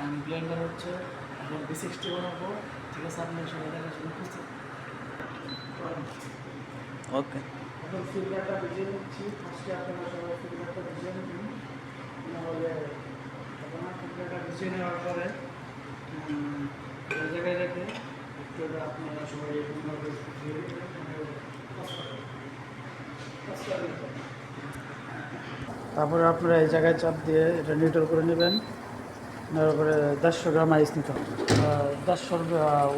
আমি ব্লেন্ডার হচ্ছে এখন বি সিক্সটি বানাবো। ঠিক আছে আপনি সবাই দেখার জন্য প্রস্তুত ওকে এখন ফিল্টারটা ভিজিয়ে নিচ্ছি। ফার্স্টে আপনারা সবাই ফিল্টারটা ভিজিয়ে নিন নাহলে আপনার ফিল্টারটা ভিজিয়ে নেওয়ার পরে জায়গায় রেখে একটু এটা আপনারা সবাই এরকমভাবে। তারপরে আপনারা এই জায়গায় চাপ দিয়ে এটা নিউট্রাল করে নেবেন। নেওয়ার পরে দেড়শো গ্রাম আইস নিতে হবে। দেড়শো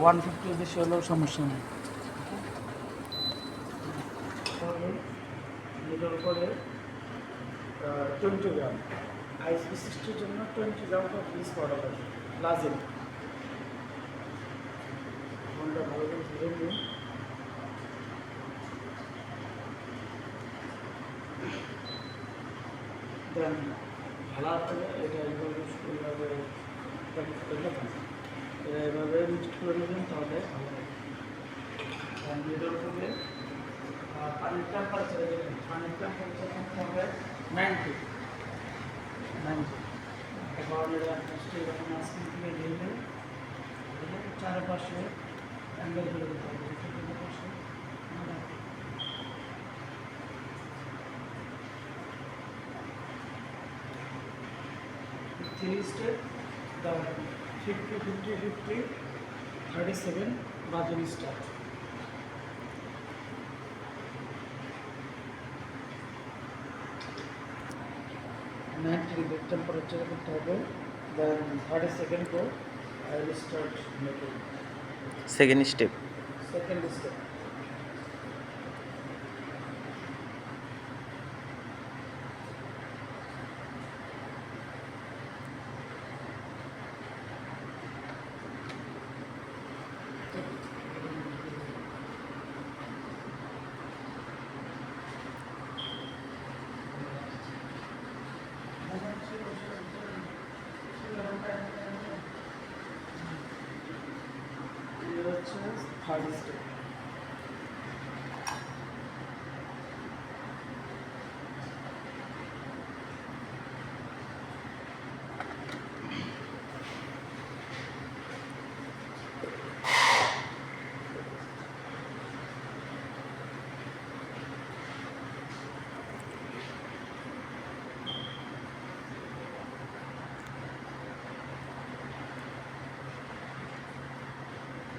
ওয়ান ফিফটির বেশি হলেও সমস্যা নেই। নিউট্রাল করে টোয়েন্টি গ্রাম। আইস বিশিষ্টের জন্য twenty gram for piece powder আছে। লাজিম ভালো ভালো করে এটা এইভাবে এইভাবে এটা এভাবে মিক্সড করে নেবেন তাহলে থেকে আহ, পানির টেম্পারেচার পানির টেম্পারেচার থাকতে হবে নাইনটি নাইনটি এবার এটা থেকে চারপাশে অ্যাঙ্গেল করে দিতে হবে চারপাশে থ্রি স্টেপ দেওয়া fifty fifty fifty thirty seven বাজন start ninety degree temperature করতে হবে। দেন থার্টি সেকেন্ড পর I will start making second step second step হচ্ছে থার্ড স্টেপ